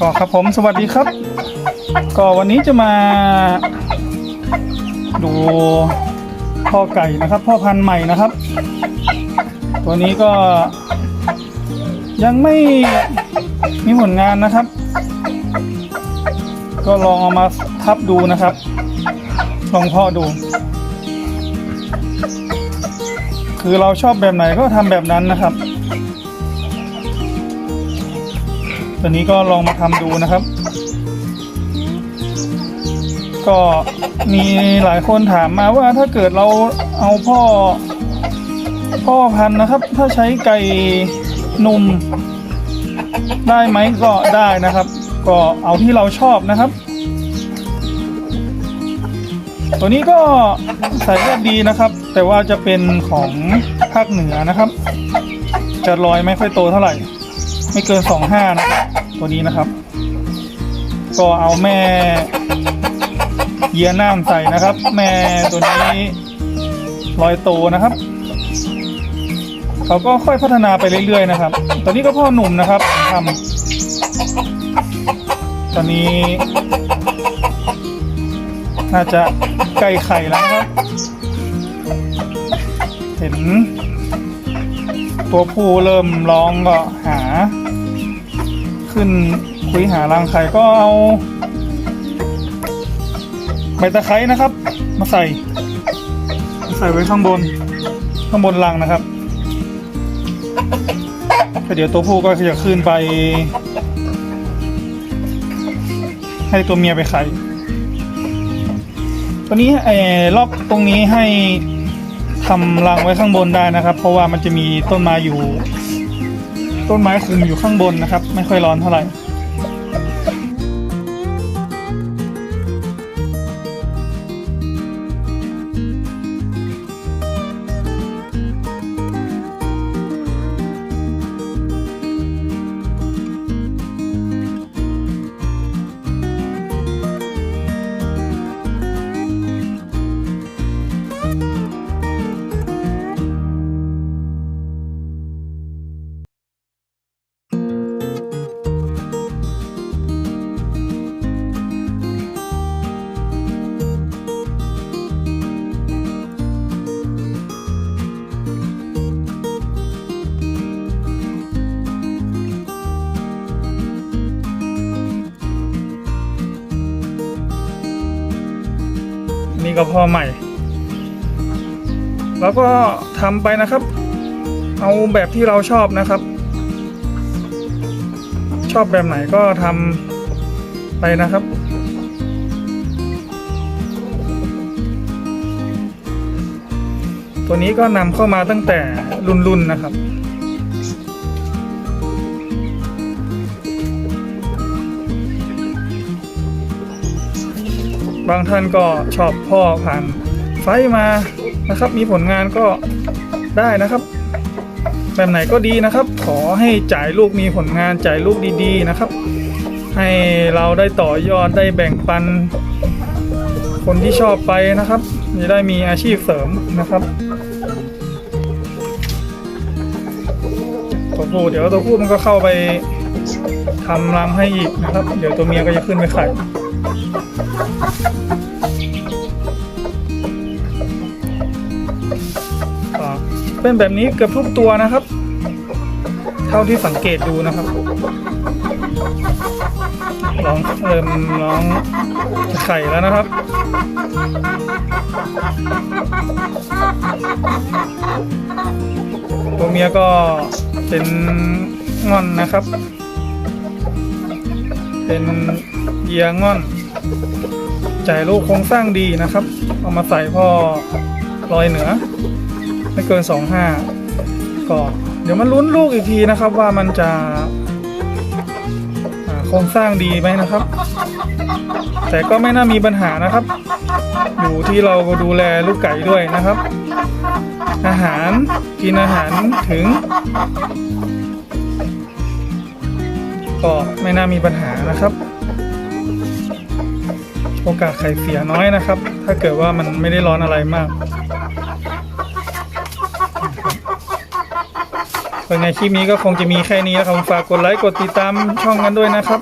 ก็ครับผมสวัสดีครับ ก็วันนี้จะมา ดูพ่อไก่นะครับ พ่อพันธุ์ใหม่นะครับ ตัวนี้ก็ ยังไม่มีผลงานนะครับ ก็ลองเอามาทับดูนะครับ ลองพ่อดู คือเราชอบแบบไหนก็ทำแบบนั้นนะครับ ตัวนี้ก็ลองมาทำดูนะครับ ก็มีหลายคนถามมาว่าถ้าเกิดเราเอาพ่อ พ่อพันธุ์นะครับ ถ้าใช้ไก่นุ่มได้ไหมก็ได้นะครับ ก็เอาที่เราชอบนะครับ ตัวนี้ก็ใส่เลือดดีนะครับ แต่ว่าจะเป็นของภาคเหนือนะครับ จะลอยไม่ค่อยโตเท่าไหร่ ไม่เกินสองห้านะครับตัวนี้นะครับ ก็เอาแม่เยียน้ำใส่นะครับ แม่ตัวนี้ลอยโตนะครับเขาก็ค่อยพัฒนาไปเรื่อยๆนะครับ ตอนนี้ก็พ่อหนุ่มนะครับทำตอนนี้ น่าจะใกล้ไข่แล้วครับ เห็น ตัวผู้เริ่มร้องก็หา ขึ้นคุยหารังไข่ก็เอาใบตะไคร้นะครับ มาใส่มาใส่ไว้ข้างบน ข้างบนรังนะครับแล้วเดี๋ยวตัวผู้ก็จะขึ้นไป ให้ตัวเมียไปไข่ตัวนี้ไอ้ล็อกตรงนี้ให้ ทำรังไว้ข้างบนได้นะครับ เพราะว่ามันจะมีต้นไม้อยู่ ต้นไม้คุมอยู่ข้างบนนะครับ ไม่ค่อยร้อนเท่าไหร่ นี่ก็พอใหม่ แล้วก็ทำไปนะครับ เอาแบบที่เราชอบนะครับ ชอบแบบไหนก็ทำไปนะครับตัวนี้ก็นำเข้ามาตั้งแต่รุ่นๆนะครับ บางท่านก็ชอบพ่อผ่านไฟมานะครับ มีผลงานก็ได้นะครับ แบบไหนก็ดีนะครับ ขอให้จ่ายลูกมีผลงานจ่ายลูกดีๆนะครับ ให้เราได้ต่อยอดได้แบ่งปัน คนที่ชอบไปนะครับจะได้มีอาชีพเสริมนะครับตัวผู้เดี๋ยวตัวผู้มันก็เข้าไปทำรังให้อีกนะครับ เดี๋ยวตัวเมียก็จะขึ้นไปไข่ เป็นแบบนี้เกือบทุกตัวนะครับ เท่าที่สังเกตดูนะครับ ลองเริ่มลองไข่แล้วนะครับ ตัวเมียก็เป็นง่อนนะครับ เป็นเยียง่อน จ่ายลูกโครงสร้างดีนะครับ เอามาใส่พ่อลอยเหนือ ไม่เกินสองห้าก็เดี๋ยวมันลุ้นลูกอีกทีนะครับ ว่ามันจะโครงสร้างดีไหมนะครับ แต่ก็ไม่น่ามีปัญหานะครับ อยู่ที่เราดูแลลูกไก่ด้วยนะครับ อาหารกินอาหารถึงก็ไม่น่ามีปัญหานะครับ อกาสไข่เสียน้อยนะครับ ถ้าเกิดว่ามันไม่ได้ร้อนอะไรมากเป็นไงคลิปนี้ก็คงจะมีแค่นี้นะครับฝากกดไลค์กดติดตามช่องกันด้วยนะครับ